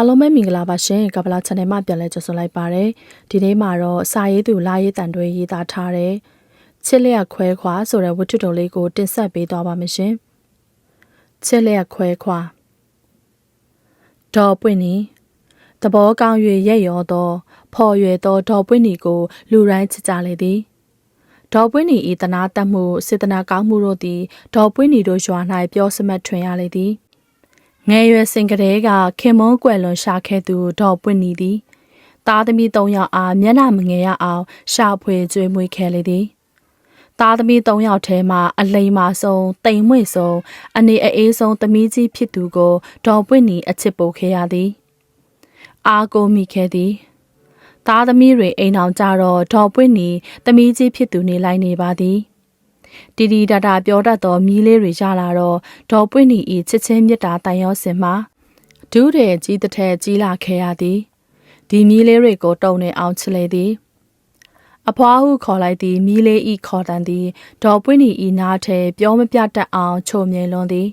အားလုံးပဲမင်္ဂလာပါရှင်ကပလာ channel မှာပြန်လဲကြိုဆိုလိုက်ပါရယ်ဒီနေ့မှာတော့စာရေးသူလာရေးတန်တွေရေးသားထားတဲ့ချစ်လျက်ခွဲခွာဆိုတဲ့ဝတ္ထုတော်လေးကိုတင်ဆက်ပေးသွားပါမယ်ရှင်ချစ်လျက်ခွဲခွာဒေါ်ပွင့်နီတဘောကောင်း၍ရက်ရောသောဖော်ရွယ်သောဒေါ်ပွင့်နီကို လူတိုင်းချစ်ကြလေသည်ဒေါ်ပွင့်နီဤတနာတတ်မှုစေတနာကောင်းမှုတို့သည်ဒေါ်ပွင့်နီတို့ရွာ၌ပြောစမတ်ထွင်ရလေသည် ငယ်ရွယ်စဉ်ကလေးကခင်မုန်းကွယ်လွန်ရှာခဲ့သူဒေါ်ပွင့်နီသည်သားသမီး၃ယောက်အားမျက်နှာမငယ်ရအောင်ရှာဖွေကြွေးမွေးခဲ့လေသည်သားသမီး၃ယောက်ထဲမှာအလိမ်မာဆုံးတိမ်မွေ့ဆုံးအနေအေးဆုံးသမီးကြီးဖြစ်သူကိုဒေါ်ပွင့်နီအချစ်ပို့ခဲ့ရသည်အာကိုမိခဲ့သည်သားသမီးတွေအိမ်အောင်ကြတော့ဒေါ်ပွင့်နီသမီးကြီးဖြစ်သူနေလိုက်နေပါသည် တီတီတာတာပြောတတ်သောမြီးလေးတွေရလာတော့ဒေါ်ပွင့်နီဤချစ်ချင်းမြတ်တာတိုင်ရောစင်မှာဒူးတဲ့ကြီးတစ်ထက်ကြီးလာခဲ့ရသည်ဒီမြီးလေးတွေကိုတုံနေအောင်ချလေသည်အဖွားဟုခေါ်လိုက်သည်မြီးလေးဤခေါ်တန်သည်ဒေါ်ပွင့်နီဤနားထဲပြောမပြတတ်အောင်ချုံမြင်လွန်သည်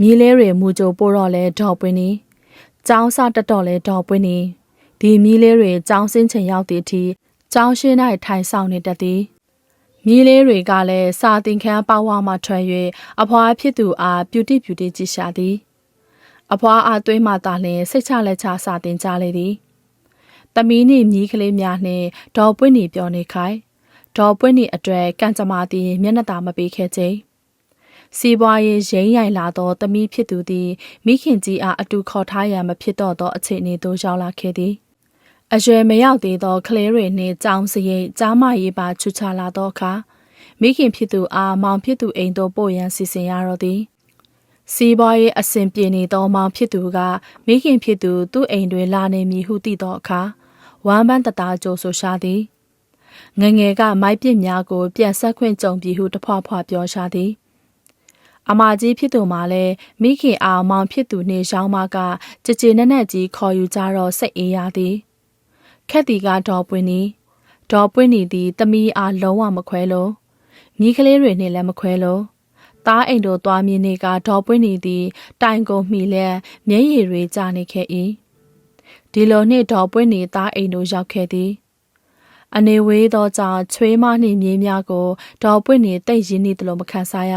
မြီးလေးတွေမူကြိုပို့တော့လဲဒေါ်ပွင့်နီကျောင်းစတက်တော့လဲဒေါ်ပွင့်နီဒီမြီးလေးတွေကျောင်းစင်းချိန်ရောက်သည့်အထိကျောင်းရှင်း၌ထိုင်ဆောင်နေတတ်သည် မြီးလေးတွေကလည်းစာသင်ခန်းပေါဝါမှထွက်၍အဖွားဖြစ်သူအားပြူတိပြူတိကြည့်ရှာသည်အဖွားအားသွေးမှသာလျှင်စိတ်ချလက်ချစာသင်ကြလေသည်။တမီးနှင့်မြီးကလေးများနှင့်ဒေါ်ပွင့်နေပြောနေခိုင်ဒေါ်ပွင့်နေအတွေ့ကံကြမ္မာသည်မျက်နှာသာမပေးခဲ့ခြင်း။စီးပွားရေးရိမ့်ရိုင်လာသောတမီးဖြစ်သူသည်မိခင်ကြီးအားအတူခေါ်ထားရန်မဖြစ်တော့သောအခြေအနေသို့ရောက်လာခဲ့သည်။ အရွယ်မရောက်သေးသောကလေးတွေနှင့်ကြောင်းစရိတ်ကြားမရေးပါချွချလာသောအခါမိခင်ဖြစ်သူအားမောင်ဖြစ်သူအိမ်သို့ပို့ရန်စီစဉ်ရတော့သည်။စီးပွားရေးအစဉ်ပြေနေသောမောင်ဖြစ်သူကမိခင်ဖြစ်သူသူ့အိမ်တွင်လာနေမည်ဟုသိသောအခါဝမ်းပန်းတသားကြိုဆိုရှာသည်ငငယ်ကမိုက်ပစ်များကို ပြန်ဆက်ခွင့်ကြုံပြီးဟုတဖွာဖွာပြောရှာသည်အမကြီးဖြစ်သူမှလည်းမိခင်အောင်မောင်ဖြစ်သူနေရှောင်းမကကြကြနက်နက်ကြီးခေါ်ယူကြတော့စိတ်အေးရသည် ခက်တီကဒေါ်ပွင့်နီဒေါ်ပွင့်နီသည်တမီးအားလုံးဝမခွဲလို့မိကလေးတွေနှင့်လည်းမခွဲလို့သားအိမ်တို့သွားမြင်နေကဒေါ်ပွင့်နေသည် တိုင်ကုန်မိလဲမျက်ရည်တွေကျနေခဲ့၏ဒီလိုနှင့်ဒေါ်ပွင့်နေသားအိမ်တို့ရောက်ခဲ့သည် အနေဝေးသောကြောင့်ချွေးမနှင့်မြေးများကိုဒေါ်ပွင့်နေတိတ်ရင်းနေသလိုမခံစားရ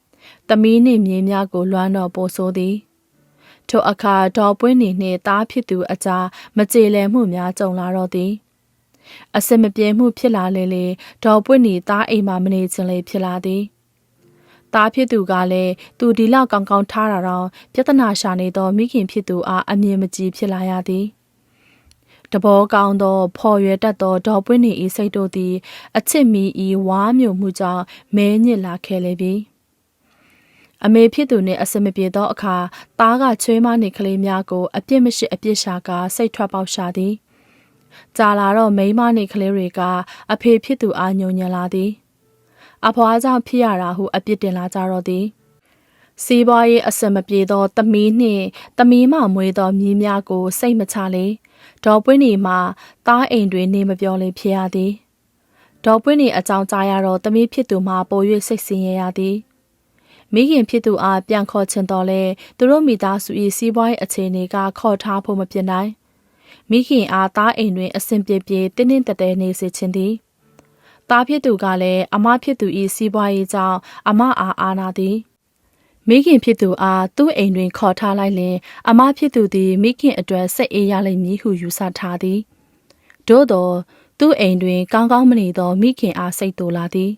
။သမီးနှင့်မြေးများကိုလွမ်းတော်ပို့ဆိုသည်။ ထိုအခါဒေါ်ပွင့်နေနှင့်သားဖြစ်သူအကြားမကြေလည်မှုများကြုံလာတော့သည်။အစမပြေမှုဖြစ်လာလေလေဒေါ်ပွင့်နေသားအိမ်မှာမနေချင်လေဖြစ်လာသည်။သားဖြစ်သူကလည်းသူဒီလောက်ကောင်းကောင်းထားတာတော့ပြဿနာရှာနေသောမိခင်ဖြစ်သူအားအမြင်မကြည်ဖြစ်လာရသည်။တဘောကောင်းသောဖော်ရွယ်တတ်သောဒေါ်ပွင့်နေဤစိတ်တို့သည် အချစ်မီဤဝါမျိုးမှုကြောင့်မဲညစ်လာခဲ့လေပြီ အမေဖြစ်သူနှင့်အစမပြေသောအခါသားကချွေးမနှင့်ကလေးများကိုအပြစ်မရှိအပြစ်ရှာကာစိတ်ထွက်ပေါက်ရှာသည်ကြာလာတော့မိန်းမနှင့်ကလေးတွေကအဖေဖြစ်သူအားညှို့ညံလာသည် အဖွားကြောင့်ဖြစ်ရတာဟုအပြစ်တင်လာကြတော့သည်စီးပွားရေးအစမပြေသောသမီးနှင့်သမီးမမွေးသောမြီးများကို စိတ်မချလေဒေါ်ပွင့်နေမှာသားအိမ်တွင်နေမပြောလေဖြစ်ရသည်ဒေါ်ပွင့်နေအကြောင်းကြားရတော့သမီးဖြစ်သူမှာပို၍စိတ်ဆင်းရဲရသည် မိခင်ဖြစ်သူအားပြန်ခေါ်ချင်တော်လဲသူတို့မိသားစု၏စီးပွားရေးအခြေအနေကခေါ်ထားဖို့မဖြစ်နိုင်မိခင်အားသားအိမ်တွင်အဆင်ပြေပြေတင်းတင်းတက်တဲနေစေခြင်းသည်သားဖြစ်သူကလည်းအမဖြစ်သူ၏စီးပွားရေးကြောင့်အမအားအာနာသည်မိခင်ဖြစ်သူအားသူ့အိမ်တွင်ခေါ်ထားလိုက်လင်အမဖြစ်သူသည်မိခင်အတွက်စိတ်အေးရလိမ့်မည်ဟုယူဆထားသည်သို့သောသူ့အိမ်တွင်ကောင်းကောင်းမနေသောမိခင်အားစိတ်တူလာသည်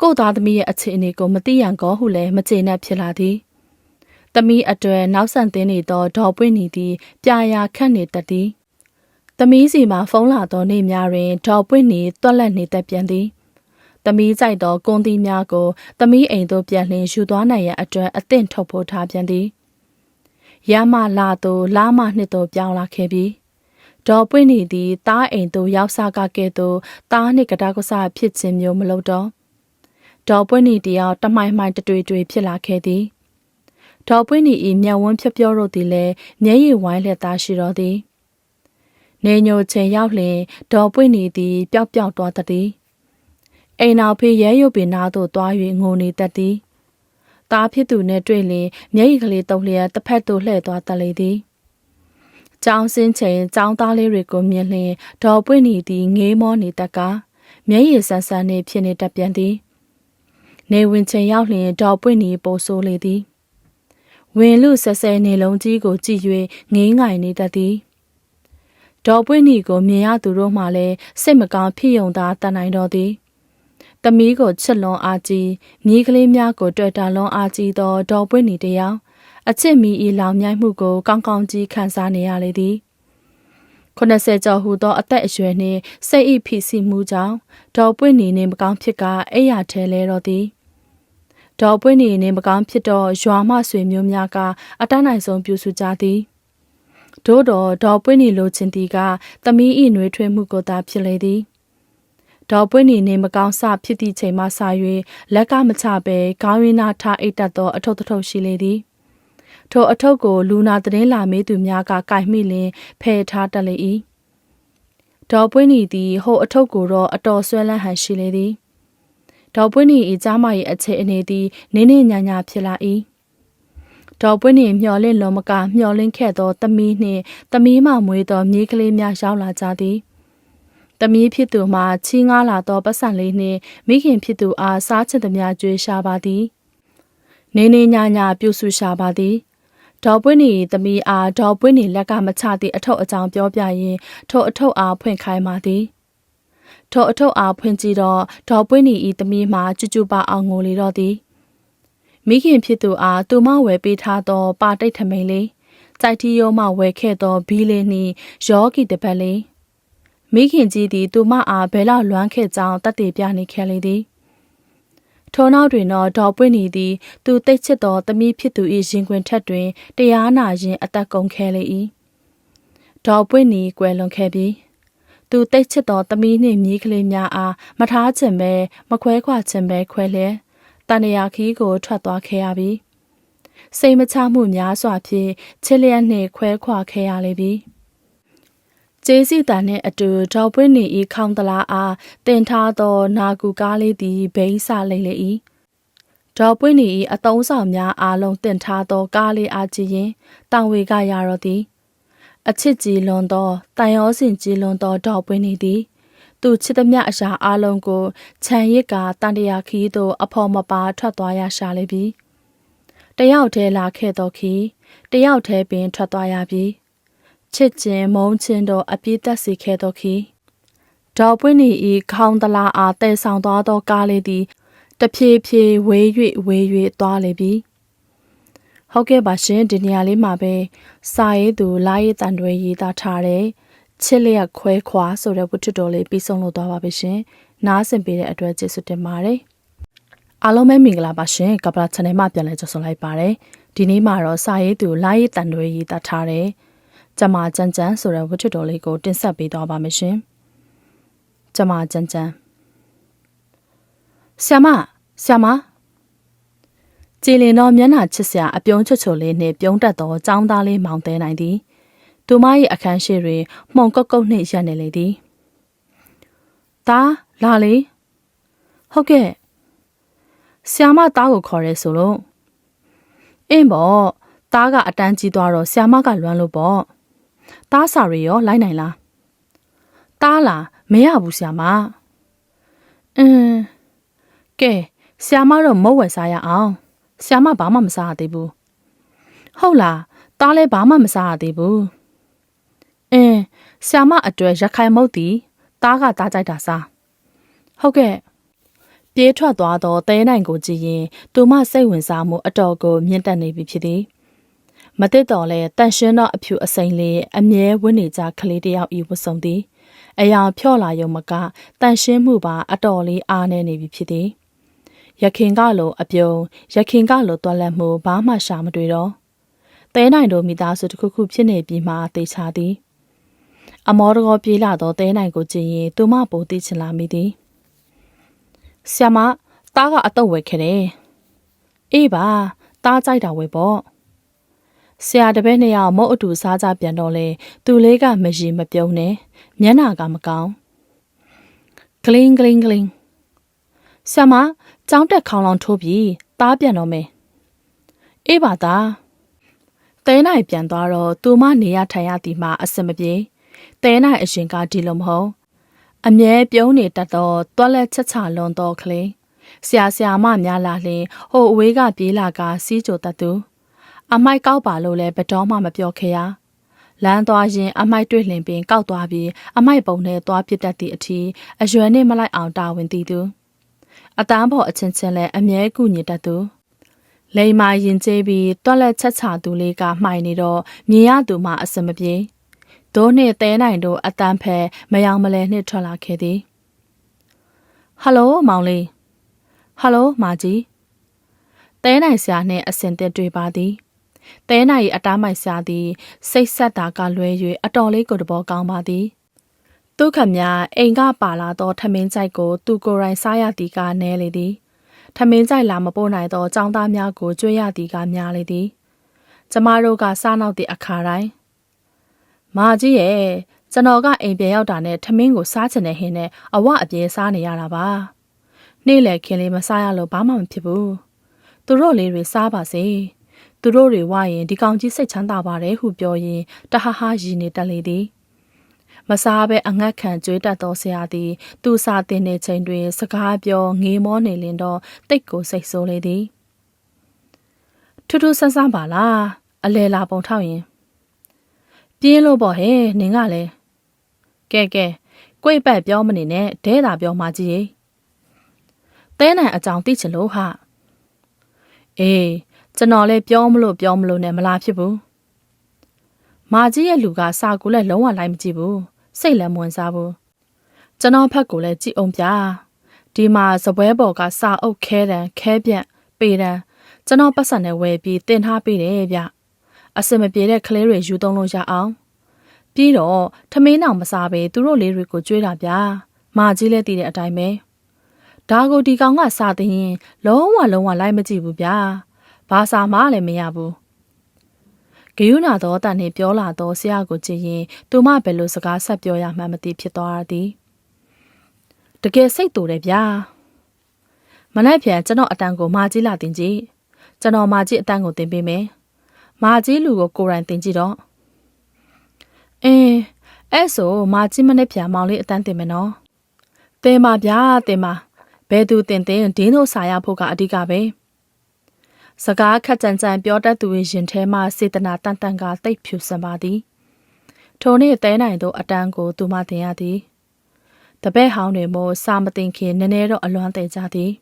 ကိုသားသမီးရဲ့အခြေအနေကိုမသိရန်ကောဟုလည်းမကျေနပ်ဖြစ်လာသည်သမီးအတွက်နောက်ဆန်သင်းနေသောဒေါ်ပွင့်နေသည်ပြာရာခန့်နေတတ်သည်သမီးစီမှာဖုန်းလာသောနေ့များတွင်ဒေါ်ပွင့်နေတွက်လက်နေတတ်ပြန်သည်သမီးကြိုက်သောကွန်သီးများကိုသမီးအိမ်သို့ပြန်လှန်ယူသွားနိုင်ရန်အတွက်အသင့်ထုတ်ဖို့ထားပြန်သည်ရမလာသို့လာမနှစ်သို့ပြောင်းလာခဲ့ပြီးဒေါ်ပွင့်နေသည်တားအိမ်သို့ရောက်စားကကဲ့သို့တားနှင့်ကတားကစားဖြစ်ခြင်းမျိုးမလုပ်တော့ ဒေါ်ပွင့်နေတယောက်တမိုင်မိုင်တတွေ့တွေ့ဖြစ်လာခဲ့သည်ဒေါ်ပွင့်နေ၏မျက်ဝန်းဖြပြောတို့သည်လည်းမျက်ရည်ဝိုင်းလက်သားရှိတော်သည် နေညိုချင်ရောက်လျင်ဒေါ်ပွင့်နေသည်ပျောက်ပျောက်သွားသည်အိမ်နောက်ဖေးရဲရုပ်ပင်နာသို့သွား၍ငိုနေတတ်သည်သားဖြစ်သူနဲ့တွေ့လျင်မျက်ရည်ကလေးတုံလျက်တစ်ဖက်သို့လှည့်သွားတတ်လေသည်။ကျောင်းစင်းချိန်ကျောင်းသားလေးတွေကိုမြင်လျင်ဒေါ်ပွင့်နေသည်ငေးမောနေတတ်ကားမျက်ရည်ဆန်းဆန်းနှင့်ဖြစ်နေတတ်ပြန်သည်။ နေဝင်ချိန်ရောက်လျင်ဒေါ်ပွင့်နေပိုဆိုးလေသည်။ဝင်လူဆဲဆဲနေလုံးကြီးကိုကြည့်၍ငေးငိုင်နေတတ်သည်။ဒေါ်ပွင့်နီကိုမြင်ရသူတို့မှလည်းစိတ်မကောင်းဖြစ်ယုံသာတန်နိုင်တော်သည်။တမီးကိုချစ်လွန်အားကြီးမြေးကလေးများကိုတွေ့တာလွန်အားကြီးသောဒေါ်ပွင့်နီတယောက်အချစ်မီဤလောင်မြိုက်မှုကိုကောင်းကောင်းကြီးခံစားနေရလေသည်80ကျော်ဟူသောအသက်အရွယ်နှင့်စိတ်ဤဖိစီးမှုကြောင့်ဒေါ်ပွင့်နီနှင့်မကောင်းဖြစ်ကအိယာထဲလဲတော်သည် ဒေါ်ပွင့်နီနှင့်မကောင်းဖြစ်သောရွာမဆွေမျိုးများကအတန်းနိုင်ဆုံးပြုစုကြသည်တို့တော်ဒေါ်ပွင့်နီလိုချင်သည်ကသမီးဤနှွေးထွေးမှုကိုသာဖြစ်လေသည်ဒေါ်ပွင့်နေနေမကောင်းစဖြစ်သည့်ချိန်မှစ၍လက်ကမချပဲခေါင်းရင်းနာထားအိတ်တက်သောအထုပ်တစ်ထုပ်ရှိလေသည်ထိုအထုပ်ကိုလူနာသတင်းလာမေးသူများကကြိုက်မိလင်ဖယ်ထားတတ်လေ၏ဒေါ်ပွင့်နေသည်ဟိုအထုပ်ကိုတော့အတော်ဆွဲလန်းဟန်ရှိလေသည် ဒေါ်ပွင့်နေ၏ကြားမ၏အခြေအနေသည်နင်းနေညာညာဖြစ်လာ၏ဒေါ်ပွင့်နေမျော်လင့်လုံးမကမျော်လင့်ခဲ့သောသမီးနှင့်သမီးမမွေးသောမြေးကလေးများရောက်လာကြသည်။သမီးဖြစ်သူမှာချီးငားလာသောပတ်စံလေးနှင့်မိခင်ဖြစ်သူအားစားချင်သမျှကြွေးရှာပါသည်။နေနေညာညာပြုစုရှာပါသည်။ဒေါ်ပွင့်နေသမီးအားဒေါ်ပွင့်နေလက်ကမချသည့်အထုပ်အကြောင်းပြောပြရင်ထိုအထုပ်အားဖွင့်ခိုင်းပါသည်။ ထိုအထုပ်အားဖွင့်ကြည့်တော့ဒေါ်ပွင့်နေဤသမီးမှာကျူကျူပါအောင်ငိုလေတော့သည်။မိခင်ဖြစ်သူအားသူမဝယ်ပေးထားသော ပါတိတ်ထမိန်လေးစိုက်တီယောမှဝယ်ခဲ့သောဘီလေးနှင့်ယောဂီတပတ်လေးမိခင်ကြီးသည်သူမအားဘဲလောက်လွမ်းခဲ့ကြောင်းတတ်တည်ပြနေခဲ့လေသည်ထိုနောက်တွင်တော့ဒေါ်ပွင့်နေသည်သူတိတ်ချစ်သောသမီးဖြစ်သူ၏ရင်ခွင်ထက်တွင်တရားနာရင်အသက်ကုန်ခဲလေ၏ဒေါ်ပွင့်နေကွယ်လွန်ခဲ့ပြီး သူတိတ်ချစ်သောသမီးနှင့်မြေးကလေးများအားမထားချင်ပဲမခွဲခွာချင်ပဲခွဲလျက်တန်ရာခီးကိုထွက်သွားခဲ့ရပြီစိတ်မချမှုများစွာဖြင့်ချစ်လျက်နှင့်ခွဲခွာခဲ့ရလေပြီကျေးစီတန်နှင့်အတူဒေါ်ပွင့်နေဤခေါင်းတလားအားတင်ထားသောနာကူကားလေးသည်ဘိန်းစလိမ့်လေ၏ဒေါ်ပွင့်နေဤအတုံးဆောင်များအားလုံးတင်ထားသောကားလေးအားကြည့်ရင်တောင်ဝေကရတော့သည် အချစ်ကြီးလွန်သောတန်ရောစင်ကြီးလွန်သောဒေါ်ပွင့်နေသည်သူချစ်သမျှအရာအလုံးကိုခြံရစ်ကတန်တရာခီးသို့အဖော်မပါထွက်သွားရရှာလေပြီတယောက်တည်းလာခဲ့သောခီးတယောက်တည်းပင်ထွက်သွားရပြီချစ်ခြင်းမုန်းခြင်းတို့အပြည့်သက်စေခဲ့သောခီဒေါ်ပွင့်နီဤခေါင်းတလားအားတည်ဆောင်သွားသောကားလေးသည်တဖြည်းဖြည်းဝေး၍ဝေး၍သွားလေပြီ ဟုတ်ကဲ့ပါရှင်ဒီနေရာလေးမှာပဲစာရေးသူလာရေးတန်တွေရေးသားထားတဲ့ချစ်လျက်ခွဲခွာဆိုတဲ့ဝတ္ထုတော်လေးပြီးဆုံးလို့သွားပါပြီရှင်နားဆင်ပေးတဲ့အတွက်ကျေးဇူးတင်ပါတယ်အားလုံးပဲမင်္ဂလာပါရှင်ကပ္ပလာ channel မှာပြန်လည်ကြိုဆိုလိုက်ပါတယ်ဒီနေ့မှာတော့စာရေးသူလာရေးတန်တွေရေးသားထားတဲ့ကျမကြမ်းကြမ်းဆိုတဲ့ဝတ္ထုတော်လေးကိုတင်ဆက်ပေးသွားပါမယ်ရှင်။ကျမကြမ်းကြမ်းဆ iam ဆ iam ကြည်လင်သောမျက်နှာချစ်စရာအပြုံးချွတ်ချွတ်လေးနှင့်ပြုံးတက်သောចောင်းသားလေးမောင်သေးနိုင်သည်။သူမ၏အခန်းရှိတွင်မှုန်ကုတ်ကုတ်နှင့်ရပ်နေလေသည်။ဒါလာလေဟုတ်ကဲ့ဆ iam သားကိုခေါ်ရဲဆိုလို့အင်းပေါ့သားကအတန်းကြီးသွားတော့ဆ iam ကလွမ်းလို့ပေါ့။တားစာရီရောလိုက်နိုင်လားတားလားမရဘူးဆရာမအင်းကဲဆရာမတော့မုတ်ဝယ်စားရအောင် ဆရာမဘာမှမစားရသေးဘူးဟုတ်လားတားလည်းဘာမှမစားရသေးဘူးအင်းဆရာမအတွေ့ရခိုင်မုတ်တီတားကတားကြိုက်တာစားဟုတ်ကဲ့ပြေးထွက်သွားသောတဲနိုင်ကိုကြည့်ရင်သူမစိတ်ဝင်စားမှုအတော်ကိုမြင့်တက်နေပြီဖြစ်သည်မသိတော်လဲတန်ရှင်းသောအဖြူအစိမ်လေးအမြဲဝင့်နေကြကလေးတယောက်ဤဝတ်ဆုံသည်အယောင်ဖြော့လာရုံမကတန်ရှင်းမှုပါအတော်လေးအားနေနေပြီဖြစ်သည် ရခင်ကလိုအပြုံးရခင်ကလိုတွက်လက်မှုဘာမှရှာမတွေ့တော့တဲနိုင်တို့မိသားစုတစ်ခုခုဖြစ်နေပြီးမှတေချာသည်အမောတကောပြေးလာတော့တဲနိုင်ကိုကြည့်ရင်သူမပိုသိချင်လာမိသည်ဆ iam မတားကအတော့ဝယ်ခဲ့တယ်အေးပါတားကြိုက်တာဝယ်ပေါ့ဆရာတပည့်နှစ်ယောက်မုတ်အတူစားကြပြန်တော့လေသူလေးကမရီမပြုံးနဲ့မျက်နာကမကောင်းဂလင်းဂလင်းဂလင်းဆရာမ ကြောင်းတက်ခေါင်းလောင်ထိုးပြီးတားပြန်တော့မယ်အေးပါသားတဲနိုင်ပြန်သွားတော့သူမနေရထိုင်ရသည်မှာအစင်မပြေတဲနိုင်အရင်ကဒီလိုမဟုတ်အမြဲပြုံးနေတတ်တော့တွက်လက်ချက်ချလွန်တော့ကလေးဆရာဆရာမများလာလျင်ဟိုအဝေးကပြေးလာကစီးကြိုတတ်သူအမိုက်ကောက်ပါလို့လည်းဘတော်မှမပြောခဲ့ရလမ်းသွားရင်အမိုက်တွေ့လင်ပင်ကောက်သွားပြီးအမိုက်ပုံနဲ့သွားပစ်တတ်သည့်အထီးအရွယ်နဲ့မလိုက်အောင်တာဝန်တည်သူ အတန်းပေါ်အချင်းချင်းလည်းအမြဲကူညီတတ်သူလိမ္မာရင်ကျေးပြီးတွက်လက်ချက်ချသူလေးကမှိုင်နေတော့မြင်ရသူမှအစမပြေဒိုးနှင့်တဲနိုင်တို့အတန်းဖဲမယောင်မလဲနှင့်ထွက်လာခဲ့သည်ဟယ်လိုမောင်လေးဟယ်လိုမာကြီးတဲနိုင်ဆရာနှင့်အစင်တက်တွေ့ပါသည်တဲနိုင်၏အတားမိုက်ဆရာသည် စိတ်ဆက်တာကလွဲ၍အတော်လေးကိုတဘောကောင်းပါသည် ဒုက္ခမြအိမ်ကပါလာသောထမင်းကြိုက်ကို သူကိုယ်တိုင်စားရသည်ကနဲလေသည်ထမင်းကြိုက်လာမပို့နိုင်သောចောင်းသားများကိုကြွေးရသည်ကများလေသည်ကျမတို့ကစားနောက်သည့်အခါတိုင်းမာကြီးရဲ့ကျွန်တော်ကအိမ်ပြန်ရောက်တာနဲ့ထမင်းကိုစားချင်တဲ့ဟင်းနဲ့အဝအပြေစားနေရတာပါနေ့လည်ခင်းလေးမစားရလို့ဘာမှမဖြစ်ဘူးသူတို့လေးတွေစားပါစေသူတို့တွေဝရင်ဒီကောင်ကြီးစိတ်ချမ်းသာပါတယ်ဟုပြောရင်တဟဟရည်နေတက်လေသည် မစားဘဲအငတ်ခံကြွေးတတ်သောဆရာသည်သူစာတင်တဲ့ချိန်တွင် စကားပြောငေးမောနေလင်တော့တိတ်ကိုစိတ်ဆိုးလေသည်ထူးထူးဆန်းဆန်းပါလားအလဲလာပုံထောက်ရင်ပြင်းလို့ပေါ့ဟဲ့နင်ကလည်းကဲကဲကိုယ့်ဘက်ပြောမနေနဲ့ဒဲတာပြောမှကြည့်တဲနိုင်အကြောင်းသိချင်လို့ဟာအေးကျွန်တော်လည်းပြောမလို့ပြောမလို့နဲ့မလားဖြစ်ဘူးမာကြီးရဲ့လူကစာကူလည်းလုံးဝလိုက်မကြည့်ဘူး စိတ်လည်းမဝင်စားဘူးကျွန်တော်ဖက်ကိုလည်းကြည့်အောင်ပြဒီမှာစပွဲပေါ်ကစာအုပ်ခဲတံခဲပြန့်ပေတံကျွန်တော်ပတ်စံနဲ့ဝယ်ပြီးတင်ထားပေးတယ်ဗျအစင်မပြေတဲ့ကလေးတွေယူသုံးလို့ရအောင်ပြီးတော့ထမင်းအောင်မစားပဲသူတို့လေးတွေကိုကြွေးတာဗျာမာကြီးလည်းတည်တဲ့အတိုင်းပဲဒါကိုဒီကောင်ကစာသိရင်လုံးဝလုံးဝလိုက်မကြည့်ဘူးဗျာဘာစာမှလည်းမရဘူး ဂယုနာသောတန်နှင့်ပြောလာသောဆရာကိုကြည့်ရင်သူမဘယ်လိုစကားဆက်ပြောရမှန်းမသိဖြစ်သွားသည်တကယ်စိတ်တူတယ်ဗျာမလိုက်ပြန်ကျွန်တော်အတန်ကိုမာကြီးလာတင်ကြည့်ကျွန်တော်မာကြီးအတန်ကိုတင်ပေးမယ်မာကြီးလူကိုကိုယ်တိုင်တင်ကြည့်တော့အင်းအဲ့ဆိုမာကြီးမနဲ့ပြန်မောင်လေးအတန်တင်မယ်နော်တင်ပါဗျာတင်ပါဘယ်သူတင်တင်ဒင်းတို့စာရဖို့ကအဓိကပဲ စကားခက်ကြံကြံပြောတတ်သူရဲ့ရင်ထဲမှစေတနာတန်တန်ကတိတ်ဖြူစံပါသည်ထိုနေ့တဲနိုင်သောအတန်းကိုသူမတင်ရသည်တပည့်ဟောင်းတွေမို့စာမတင်ခင်နည်းနည်းတော့အလွမ်းတည်ကြသည်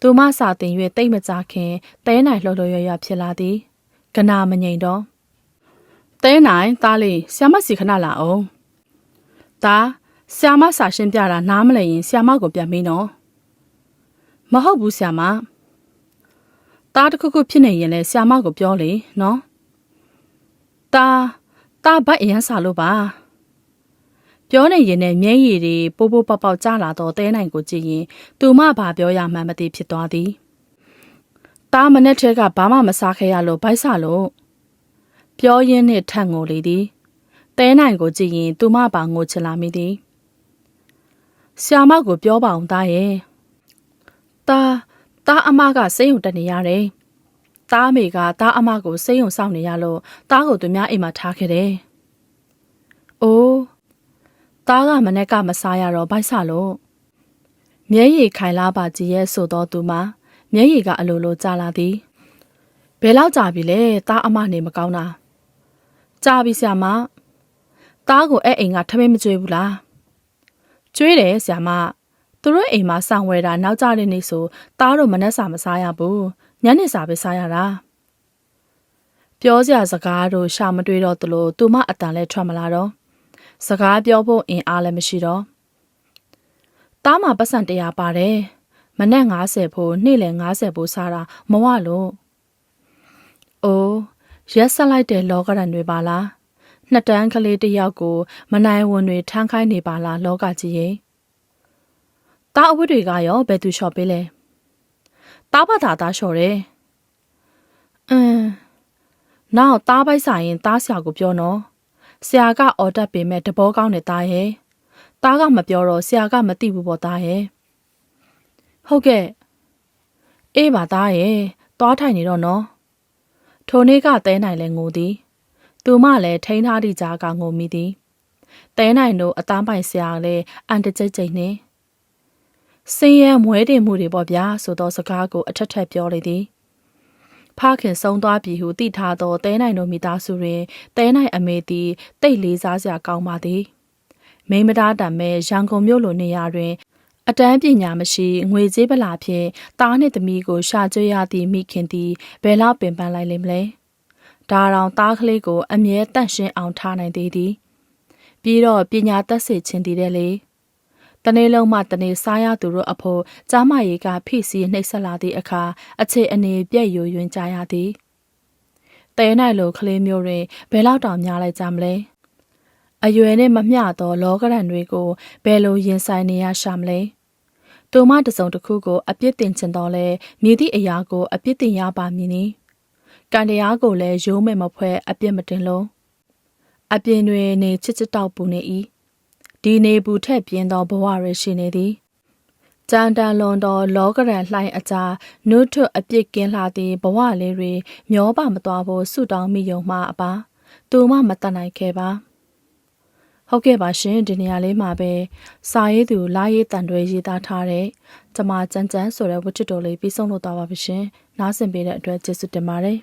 သူမစာတင်၍တိတ်မကြခင်တဲနိုင်လှော်လှော်ရွရွဖြစ်လာသည်ကနာမငိန်တော့တဲနိုင်သားလေးဆ iam မစီခဏလာအောင်ဒါဆ iam မစာရှင်းပြတာနားမလည်ရင်ဆ iam မကိုပြန်မေးနော်မဟုတ်ဘူးဆ iam မတားတစ်ခုခုဖြစ်နေရင်လည်းဆ iam မကိုပြောလေနော်တားတားဘတ်အရန်စာလို့ပါပြောနေရင်လည်းမျက်ရည်တွေပိုးပိုးပေါက်ပေါက်ကျလာတော့တဲနိုင်ကိုကြည့်ရင်သူမဘာပြောရမှန်းမသိဖြစ်သွားသည်တားမနဲ့ထဲကဘာမှမစားခဲ့ရလို့ဗိုက်ဆလို့ပြောရင်းနဲ့ထန့်ငိုလေသည်တဲနိုင်ကိုကြည့်ရင်သူမပါငိုချလာမိသည်ဆ iam မကိုပြောပါအောင်တားရဲ့တား တားအမကစိတ်ယုံတက်နေရတယ်တားအမေကတားအမကိုစိတ်ယုံစောင့်နေရလို့တားကိုသူများအိမ်မှာထားခဲ့တယ်အိုးတားကမနဲ့ကမစားရတော့ဗိုက်ဆလို့မျက်ရည်ခိုင်လာပါကြည်ရဲ့ဆိုတော့သူမမျက်ရည်ကအလိုလိုကျလာသည်ဘယ်လောက်ကြာပြီလဲတားအမနေမကောင်းတာကြာပြီဆရာမတားကိုအဲ့အိမ်ကထမင်းမကြွေးဘူးလားကျွေးတယ်ဆရာမ သူတို့အိမ်မှာစောင့်ဝဲတာနောက်ကြတဲ့နေ့ဆိုတားတို့မနှက်စာမစားရဘူးညနေစာပဲစားရတာပြောစရာစကားတို့ရှာမတွေ့တော့သလိုသူမအတန်လဲထွက်မလာတော့စကားပြောဖို့အင်အားလည်းမရှိတော့တားမှာပတ်စံတရားပါတယ်မနဲ့90ဖို့နေ့လယ်90ဖို့စားတာမဝလို့အိုးရက်ဆက်လိုက်တဲ့လောကရန်တွေပါလားနှစ်တန်းကလေးတစ်ယောက်ကို မနိုင်ဝန်တွေထမ်းခိုင်းနေပါလားလောကကြီးရဲ့ တားအဝတ်တွေကရောဘယ်သူလျှော့ပေးလဲတားပါတာတားလျှော့တယ်အင်းနောက်တားပိုက်ဆိုင်ရင်တားဆရာကိုပြောနော်ဆရာကအော်တက်ပေမဲ့တဘောကောင်းနေတာရဲ့တားကမပြောတော့ဆရာကမသိဘူးပေါ့တားရဲ့ဟုတ်ကဲ့အေးပါသားရဲ့သွားထိုင်နေတော့နော်ထိုနေ့ကတဲနိုင်လဲငိုသည် သူမလည်းထိန်းထားသည့်ကြားကငိုမိသည်တဲနိုင်တို့အသားပိုင်ဆရာလည်းအန်တကြိတ်ကြိတ်နှင့် စင်းရဲမွဲတင်မှုတွေပေါ့ဗျာဆိုသောစကားကိုအထက်ထက်ပြောလေသည်ဖခင်ဆုံးသွားပြီဟုသိထားသောတဲနိုင်တို့မိသားစုတွင်တဲနိုင်အမေသည်တိတ်လေးစားစရာကောင်းပါသည်မိန်းမသားတံမဲ့ရန်ကုန်မြို့လိုနေရာတွင် အတန်းပညာမရှိငွေကြေးပလာဖြင့်တားနှင့်သမီးကိုရှာကြွရသည့်မိခင်သည်ဘယ်လောက်ပင်ပန်းလိုက်လိမ့်မလဲဒါတောင်သားကလေးကို အမြဲတန့်ရှင်းအောင်ထားနိုင်သေးသည်ပြီးတော့ပညာသက်စေခြင်းတည်တဲ့လေ တနေ့လုံးမှတနေ့စားရသူတို့အဖို့ကြားမရီကဖိစီးနှိပ်ဆက်လာသည့်အခါအခြေအနေပြည့်ယိုယွင်းကြရသည်တဲနိုင်လိုကလေးမျိုးတွင်ဘယ်လောက်တောင်များလိုက်ကြမလဲအရွယ်နဲ့မမျှသောလောကရန်တွေကိုဘယ်လိုရင်ဆိုင်နေရရှာမလဲသူမတစုံတစ်ခုကိုအပြစ်တင်ချင်တော့လဲမြည်သည့်အရာကိုအပြစ်တင်ရပါမည်နီကံတရားကိုလည်းရိုးမဲ့မဖွဲအပြစ်မတင်လုံးအပြင်တွင်နေချစ်ချစ်တောက်ပူနေ၏ ဒီနေဘူးထက်ပြင်းသောဘဝရရှိနေသည်ကြံတန်လွန်သောလောကရန်လှိုင်းအကြားနှုတ်ထွတ်အပြစ်ကင်းလာသည့်ဘဝလေးတွေမျောပါမသွားဖို့ဆုတောင်းမိယုံမှအပါသူမမတတ်နိုင်ခဲ့ပါဟုတ်ကဲ့ပါရှင်ဒီနေရာလေးမှာပဲစာရေးသူလာရေးတန်တွေရေးသားထားတဲ့ကျမကျန်းကျန်းဆိုတဲ့ဝတ္ထုတော်လေးပြီးဆုံးလို့သွားပါပြီရှင်နားဆင်ပေးတဲ့အတွက်ကျေးဇူးတင်ပါတယ်